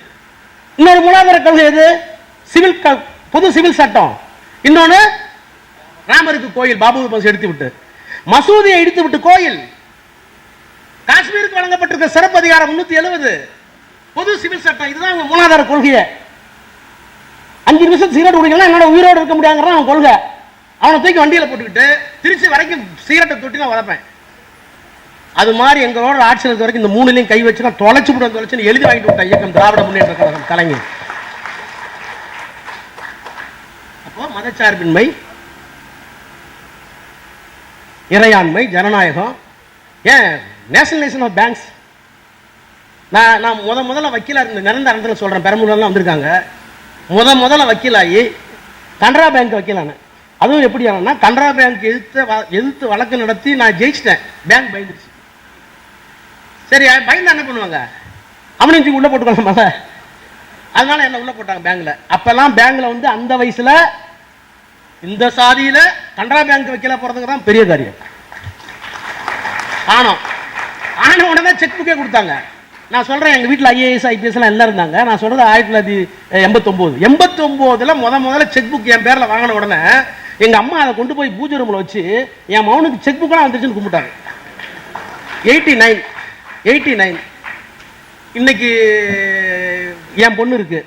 இன்னொரு மூலாதார கொள்கை எது? சிவில் க- பொது சிவில் சட்டம். இன்னொன்னு ராமருக்கு கோயில் பாபு மசூதி எடுத்து விட்டு மசூதியை இடித்து விட்டு கோயில். காஷ்மீருக்கு வழங்கப்பட்டிருக்க சிறப்பு அதிகாரம் முன்னூத்தி எழுபது. பொது சிவில் சட்டம் இதுதான் உங்க மூலாதார கொள்கையை. அஞ்சு நிமிஷம் சிகரெட் குடிக்கலாம் என்னோட உயிரோடு இருக்க முடியாங்கிறான் அவன் கொள்கை. அவனை தூக்கி வண்டியில போட்டுக்கிட்டு திருச்சி வரைக்கும் சிகரெட்டை தொட்டி நான் வளர்ப்பேன். அது மாதிரி எங்களோட ஆட்சியில் இருக்க வரைக்கும் இந்த மூணுலையும் கை வச்சு நான் தொலைச்சு விட தொலைச்சுன்னு எழுதி வாங்கிட்டு விட்ட இயக்கம் திராவிட முன்னேற்ற கழகம் கலைஞர் அப்போ மதச்சார்பின்மை இறையாண்மை ஜனநாயகம். ஏன்? நேஷனலைசேஷன் ஆஃப் பேங்க்ஸ் நான் நான் முத முதல்ல வக்கீலாக இருந்த நிரந்தர இடத்துல சொல்றேன். பெரம்பலூர்லாம் வந்திருக்காங்க. முத முதல்ல வக்கீலாகி கனரா பேங்க் வக்கீலான. அதுவும் எப்படி ஆனா கனரா பேங்க் எதிர்த்து வ- எதிர்த்து வழக்கு நடத்தி நான் ஜெயிச்சிட்டேன். பேங்க் பயந்துருச்சு. சரி பயந்து என்ன பண்ணுவாங்க? அவனையும் தூக்கி உள்ள போட்டுக்கலாமா? அதனால என்ன உள்ளே போட்டாங்க பேங்க்ல அப்போல்லாம் பேங்க்கில் வந்து அந்த வயசுல இந்த சாதியில கனரா பேங்க் வைக்கல போறதுக்கு தான் பெரிய காரியம். ஆனோம் ஆன உடனே செக் புக்கே கொடுத்தாங்க. நான் சொல்கிறேன் எங்கள் வீட்டில் ஐஏஎஸ் ஐபிஎஸ்லாம் எல்லாம் இருந்தாங்க. நான் சொல்கிறது ஆயிரத்தி தொள்ளாயிரத்தி எண்பத்தொம்போது. எண்பத்தொம்போதில் முத முதல்ல செக் புக் என் பேரில் வாங்கின உடனே எங்கள் அம்மா அதை கொண்டு போய் பூஜை ரூமில் வச்சு என் மகனுக்கு செக் புக்கெல்லாம் வந்துருச்சுன்னு கும்பிட்டாங்க. எயிட்டி நைன் எயிட்டி நைன் இன்னைக்கு என் பொண்ணு இருக்கு.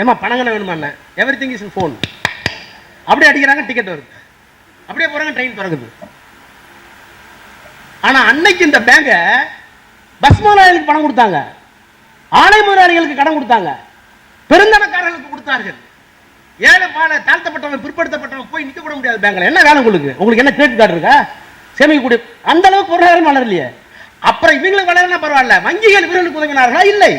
ஏமா பணங்கன வேணுமா எவ்ரி திங் இஸ் ஃபோன் அப்படியே அடிக்கிறாங்க டிக்கெட் வருது. அப்படியே போகிறாங்க ட்ரெயின் பிறகுது ஆனால் அன்னைக்கு இந்த பேங்கை பஸ் முதலாளிகளுக்கு பணம் கொடுத்தாங்க. ஆலை முதலாளிகளுக்கு கடன் கொடுத்தாங்க. பெருந்தனக்காரர்களுக்கு கொடுத்தார்கள். ஏழை பால தாழ்த்தப்பட்டவன் பிற்படுத்தப்பட்டவன் போய் நிற்க கூட முடியாது பேங்க்ல. என்ன வேலை உங்களுக்கு? உங்களுக்கு என்ன கிரெடிட் கார்டு இருக்கா? சேமிக்கக்கூடிய அந்த அளவுக்கு பொருளாதாரம் வளரலையே. அப்புறம் இவங்களுக்கு வளரனா பரவாயில்ல. வங்கிகள் இவர்களுக்கு உதவினார்களா? இல்லை.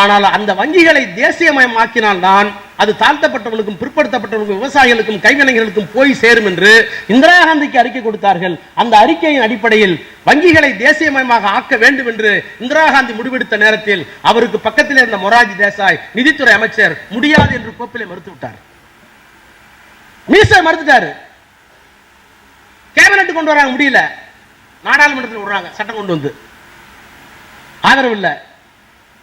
ஆனால் அந்த வங்கிகளை தேசியமயமாக்கினால் தான் அது தாழ்த்தப்பட்டவர்களுக்கும் பிற்படுத்தப்பட்டவர்களுக்கும் விவசாயிகளுக்கும் கைவினைஞர்களுக்கும் போய் சேரும் என்று இந்திரா காந்திக்கு அறிக்கை கொடுத்தார்கள். அந்த அறிக்கையின் அடிப்படையில் வங்கிகளை தேசியமயமாக ஆக்க வேண்டும் என்று இந்திரா காந்தி முடிவெடுத்த நேரத்தில் அவருக்கு பக்கத்தில் இருந்த மொராஜி தேசாய் நிதித்துறை அமைச்சர் முடியாது என்று கோப்பிலை மறுத்து விட்டார் மறுத்துட்டாரு. கேபினட் கொண்டு வராங்க முடியல. நாடாளுமன்றத்தில் விடுறாங்க சட்டம் கொண்டு வந்து. ஆதரவு இல்லை.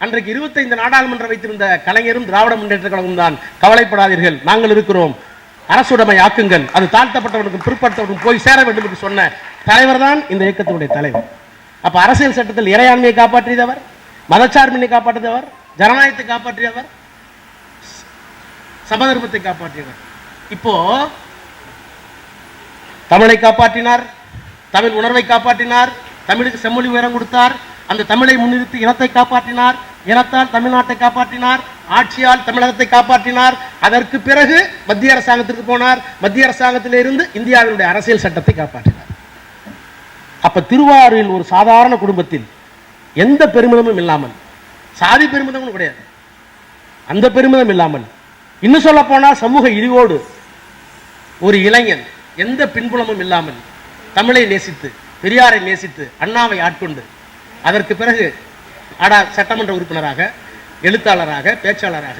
அன்றைக்கு இருபத்தைந்து நாடாளுமன்றம் வைத்திருந்த கலைஞரும் திராவிட முன்னேற்ற கழகம் தான் கவலைப்படாதீர்கள். நாங்கள் இருக்கிறோம். அரசுடைமை ஆக்குங்கள். அது தாழ்த்தப்பட்டவனுக்கும் பிற்படுத்தவனுக்கும் போய் சேர வேண்டும் என்று சொன்ன தலைவர் தான் இந்த இயக்கத்தினுடைய தலைவர். அப்ப அரசியல் சட்டத்தில் இறையாண்மையை காப்பாற்றியவர் மதச்சார்பினை காப்பாற்றியவர் ஜனநாயகத்தை காப்பாற்றியவர் சமதர்மத்தை காப்பாற்றியவர். இப்போ தமிழை காப்பாற்றினார் தமிழ் உணர்வை காப்பாற்றினார் தமிழுக்கு செம்மொழி உயரம் கொடுத்தார் அந்த தமிழை முன்னிறுத்தி இனத்தை காப்பாற்றினார். இனத்தால் தமிழ்நாட்டை காப்பாற்றினார். ஆட்சியால் தமிழகத்தை காப்பாற்றினார். அதற்கு பிறகு மத்திய அரசாங்கத்திற்கு போனார். மத்திய அரசாங்கத்திலிருந்து இந்தியாவினுடைய அரசியல் சட்டத்தை காப்பாற்றினார். அப்ப திருவாரூரில் ஒரு சாதாரண குடும்பத்தில் எந்த பெருமிதமும் இல்லாமல் சாதி பெருமிதமும் கிடையாது. அந்த பெருமிதம் இல்லாமல் இன்னும் சொல்ல போனால் சமூக இழிவோடு ஒரு இளைஞன் எந்த பின்புலமும் இல்லாமல் தமிழை நேசித்து பெரியாரை நேசித்து அண்ணாவை ஆட்கொண்டு அதற்கு பிறகு அடா சட்டமன்ற உறுப்பினராக எழுத்தாளராக பேச்சாளராக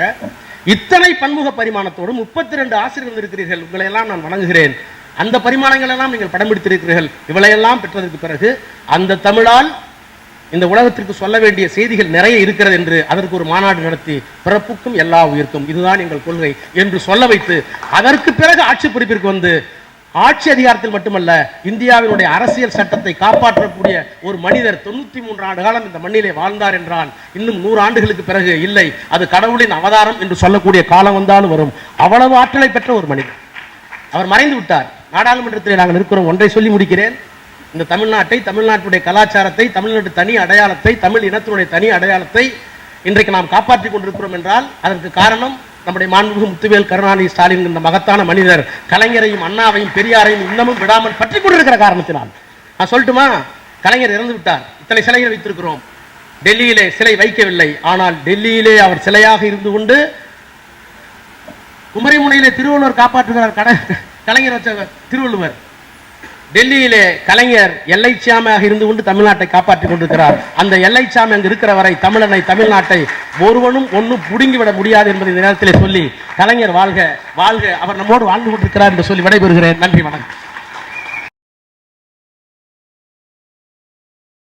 இத்தனை பன்முக பரிமாணத்தோடும் முப்பத்தி ரெண்டு ஆசிரியர்கள் இருக்கிறீர்கள் உங்களை எல்லாம் நான் வணங்குகிறேன். அந்த பரிமாணங்கள் எல்லாம் நீங்கள் படம் பிடித்திருக்கிறீர்கள் இவளையெல்லாம் பெற்றதற்கு பிறகு அந்த தமிழால் இந்த உலகத்திற்கு சொல்ல வேண்டிய செய்திகள் நிறைய இருக்கிறது என்று அதற்கு ஒரு மாநாடு நடத்தி பிறப்புக்கும் எல்லா உயிர்க்கும் இதுதான் எங்கள் கொள்கை என்று சொல்ல வைத்து அதற்கு பிறகு ஆட்சி பொறுப்பிற்கு வந்து ஆட்சி அதிகாரத்தில் மட்டுமல்ல இந்தியாவினுடைய அரசியல் சட்டத்தை காப்பாற்றக்கூடிய ஒரு மனிதர் தொண்ணூத்தி மூன்று ஆண்டு காலம் இந்த மண்ணிலே வாழ்ந்தார் என்றால் இன்னும் நூறு ஆண்டுகளுக்கு பிறகு இல்லை. அது கடவுளின் அவதாரம் என்று சொல்லக்கூடிய காலம் வந்தாலும் வரும். அவ்வளவு ஆற்றலை பெற்ற ஒரு மனிதர். அவர் மறைந்து விட்டார். நாடாளுமன்றத்தில் நாங்கள் இருக்கிறோம். ஒன்றை சொல்லி முடிக்கிறேன். இந்த தமிழ்நாட்டை தமிழ்நாட்டுடைய கலாச்சாரத்தை தமிழ்நாட்டு தனி அடையாளத்தை தமிழ் இனத்தினுடைய தனி அடையாளத்தை இன்றைக்கு நாம் காப்பாற்றிக் கொண்டிருக்கிறோம் என்றால் அதற்கு காரணம் நம்முடைய மாண்புமிகு முத்துவேல் கருணாநிதி ஸ்டாலின் இந்த மகத்தான மனிதர் கலைஞரையும் அண்ணாவையும் பெரியாரையும் இன்னமும் விடாமல் பற்றி கொண்டிருக்கிற காரணத்தினால். நான் சொல்லட்டுமா? கலைஞர் இறந்து விட்டார். இத்தனை சிலைகள் வைத்திருக்கிறோம். டெல்லியிலே சிலை வைக்கவில்லை. ஆனால் டெல்லியிலே அவர் சிலையாக இருந்து கொண்டு குமரிமுனையிலே திருவள்ளுவர் காப்பாற்றுகிறார் கட கலைஞர் வச்ச திருவள்ளுவர். டெல்லியிலே கலைஞர் எல்லைச்சாமியாக இருந்து கொண்டு தமிழ்நாட்டை காப்பாற்றிக் கொண்டிருக்கிறார். அந்த எல்லைச்சாமி அங்கு இருக்கிற வரை தமிழனை தமிழ்நாட்டை ஒருவனும் ஒன்றும் புடுங்கிவிட முடியாது என்பதை இந்த நேரத்திலே சொல்லி கலைஞர் வாழ்க வாழ்க அவர் நம்மோடு வாழ்ந்து கொண்டிருக்கிறார் என்று சொல்லி விடைபெறுகிறேன். நன்றி வணக்கம்.